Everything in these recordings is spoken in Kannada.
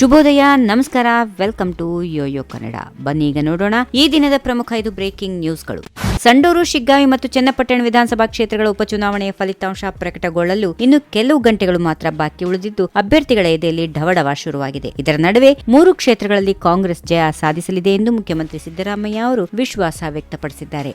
ಶುಭೋದಯ, ನಮಸ್ಕಾರ, ವೆಲ್ಕಮ್ ಟು ಯೋಯೋ ಕನ್ನಡ. ಬನ್ನಿ ಈಗ ನೋಡೋಣ ಈ ದಿನದ ಪ್ರಮುಖ ಐದು ಬ್ರೇಕಿಂಗ್ ನ್ಯೂಸ್ಗಳು. ಸಂಡೂರು, ಶಿಗ್ಗಾವಿ ಮತ್ತು ಚನ್ನಪಟ್ಟಣ ವಿಧಾನಸಭಾ ಕ್ಷೇತ್ರಗಳ ಉಪಚುನಾವಣೆಯ ಫಲಿತಾಂಶ ಪ್ರಕಟಗೊಳ್ಳಲು ಇನ್ನು ಕೆಲವು ಗಂಟೆಗಳು ಮಾತ್ರ ಬಾಕಿ ಉಳಿದಿದ್ದು, ಅಭ್ಯರ್ಥಿಗಳ ಎದೆಯಲ್ಲಿ ಢವಢವ ಶುರುವಾಗಿದೆ. ಇದರ ನಡುವೆ ಮೂರು ಕ್ಷೇತ್ರಗಳಲ್ಲಿ ಕಾಂಗ್ರೆಸ್ ಜಯ ಸಾಧಿಸಲಿದೆ ಎಂದು ಮುಖ್ಯಮಂತ್ರಿ ಸಿದ್ದರಾಮಯ್ಯ ಅವರು ವಿಶ್ವಾಸ ವ್ಯಕ್ತಪಡಿಸಿದ್ದಾರೆ.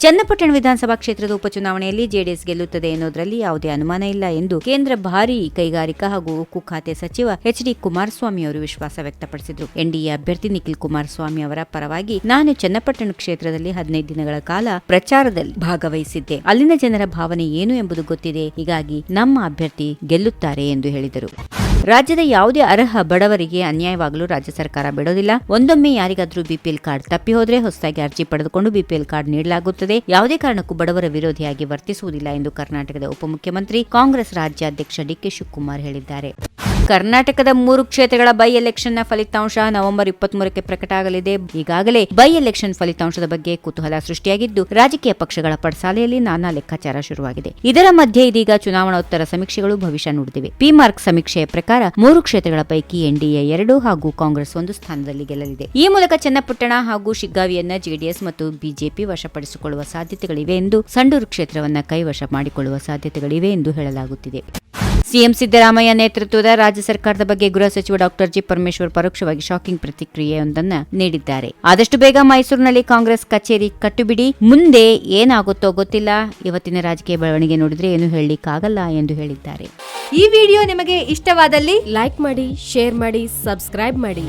ಚನ್ನಪಟ್ಟಣ ವಿಧಾನಸಭಾ ಕ್ಷೇತ್ರದ ಉಪಚುನಾವಣೆಯಲ್ಲಿ ಜೆಡಿಎಸ್ ಗೆಲ್ಲುತ್ತದೆ ಎನ್ನುವುದರಲ್ಲಿ ಯಾವುದೇ ಅನುಮಾನ ಇಲ್ಲ ಎಂದು ಕೇಂದ್ರ ಭಾರಿ ಕೈಗಾರಿಕಾ ಹಾಗೂ ಉಕ್ಕು ಖಾತೆ ಸಚಿವ ಎಚ್ ಡಿ ಕುಮಾರಸ್ವಾಮಿ ಅವರು ವಿಶ್ವಾಸ ವ್ಯಕ್ತಪಡಿಸಿದರು. ಎನ್ಡಿಎ ಅಭ್ಯರ್ಥಿ ನಿಖಿಲ್ ಕುಮಾರಸ್ವಾಮಿ ಅವರ ಪರವಾಗಿ ನಾನು ಚನ್ನಪಟ್ಟಣ ಕ್ಷೇತ್ರದಲ್ಲಿ ಹದಿನೈದು ದಿನಗಳ ಕಾಲ ಪ್ರಚಾರದಲ್ಲಿ ಭಾಗವಹಿಸಿದ್ದೆ. ಅಲ್ಲಿನ ಜನರ ಭಾವನೆ ಏನು ಎಂಬುದು ಗೊತ್ತಿದೆ. ಹೀಗಾಗಿ ನಮ್ಮ ಅಭ್ಯರ್ಥಿ ಗೆಲ್ಲುತ್ತಾರೆ ಎಂದು ಹೇಳಿದರು. ರಾಜ್ಯದ ಯಾವುದೇ ಅರ್ಹ ಬಡವರಿಗೆ ಅನ್ಯಾಯವಾಗಲು ರಾಜ್ಯ ಸರ್ಕಾರ ಬಿಡೋದಿಲ್ಲ. ಒಂದೊಮ್ಮೆ ಯಾರಿಗಾದರೂ ಬಿಪಿಎಲ್ ಕಾರ್ಡ್ ತಪ್ಪಿ ಹೋದರೆ ಹೊಸದಾಗಿ ಅರ್ಜಿ ಪಡೆದುಕೊಂಡು ಬಿಪಿಎಲ್ ಕಾರ್ಡ್ ನೀಡಲಾಗುತ್ತದೆ. ಯಾವುದೇ ಕಾರಣಕ್ಕೂ ಬಡವರ ವಿರೋಧಿಯಾಗಿ ವರ್ತಿಸುವುದಿಲ್ಲ ಎಂದು ಕರ್ನಾಟಕದ ಉಪಮುಖ್ಯಮಂತ್ರಿ, ಕಾಂಗ್ರೆಸ್ ರಾಜ್ಯಾಧ್ಯಕ್ಷ ಡಿಕೆ ಶಿವಕುಮಾರ್ ಹೇಳಿದ್ದಾರೆ. ಕರ್ನಾಟಕದ ಮೂರು ಕ್ಷೇತ್ರಗಳ ಬೈ ಎಲೆಕ್ಷನ್ನ ಫಲಿತಾಂಶ ನವೆಂಬರ್ ಇಪ್ಪತ್ಮೂರಕ್ಕೆ ಪ್ರಕಟ ಆಗಲಿದೆ ಈಗಾಗಲೇ ಬೈ ಎಲೆಕ್ಷನ್ ಫಲಿತಾಂಶದ ಬಗ್ಗೆ ಕುತೂಹಲ ಸೃಷ್ಟಿಯಾಗಿದ್ದು, ರಾಜಕೀಯ ಪಕ್ಷಗಳ ಪಡಸಾಲೆಯಲ್ಲಿ ನಾನಾ ಲೆಕ್ಕಾಚಾರ ಶುರುವಾಗಿದೆ. ಇದರ ಮಧ್ಯೆ ಇದೀಗ ಚುನಾವಣೋತ್ತರ ಸಮೀಕ್ಷೆಗಳು ಭವಿಷ್ಯ ನುಡಿದಿವೆ. ಪಿ ಮಾರ್ಕ್ ಸಮೀಕ್ಷೆಯ ಪ್ರಕಾರ ಮೂರು ಕ್ಷೇತ್ರಗಳ ಪೈಕಿ ಎನ್ಡಿಎ ಎರಡು ಹಾಗೂ ಕಾಂಗ್ರೆಸ್ ಒಂದು ಸ್ಥಾನದಲ್ಲಿ ಗೆಲ್ಲಲಿದೆ. ಈ ಮೂಲಕ ಚನ್ನಪಟ್ಟಣ ಹಾಗೂ ಶಿಗ್ಗಾವಿಯನ್ನ ಜೆಡಿಎಸ್ ಮತ್ತು ಬಿಜೆಪಿ ವಶಪಡಿಸಿಕೊಳ್ಳುವ ಸಾಧ್ಯತೆಗಳಿವೆ ಎಂದು, ಸಂಡೂರು ಕ್ಷೇತ್ರವನ್ನ ಕೈವಶ ಮಾಡಿಕೊಳ್ಳುವ ಸಾಧ್ಯತೆಗಳಿವೆ ಎಂದು ಹೇಳಲಾಗುತ್ತಿದೆ. ಸಿಎಂ ಸಿದ್ದರಾಮಯ್ಯ ನೇತೃತ್ವದ ರಾಜ್ಯ ಸರ್ಕಾರದ ಬಗ್ಗೆ ಗೃಹ ಸಚಿವ ಡಾಕ್ಟರ್ ಜಿ ಪರಮೇಶ್ವರ್ ಪರೋಕ್ಷವಾಗಿ ಶಾಕಿಂಗ್ ಪ್ರತಿಕ್ರಿಯೆಯೊಂದನ್ನು ನೀಡಿದ್ದಾರೆ. ಆದಷ್ಟು ಬೇಗ ಮೈಸೂರಿನಲ್ಲಿ ಕಾಂಗ್ರೆಸ್ ಕಚೇರಿ ಕಟ್ಟುಬಿಡಿ. ಮುಂದೆ ಏನಾಗುತ್ತೋ ಗೊತ್ತಿಲ್ಲ. ಇವತ್ತಿನ ರಾಜಕೀಯ ಬೆಳವಣಿಗೆ ನೋಡಿದ್ರೆ ಏನು ಹೇಳಲಿಕ್ಕಾಗಲ್ಲ ಎಂದು ಹೇಳಿದ್ದಾರೆ. ಈ ವಿಡಿಯೋ ನಿಮಗೆ ಇಷ್ಟವಾದಲ್ಲಿ ಲೈಕ್ ಮಾಡಿ, ಶೇರ್ ಮಾಡಿ, ಸಬ್ಸ್ಕ್ರೈಬ್ ಮಾಡಿ.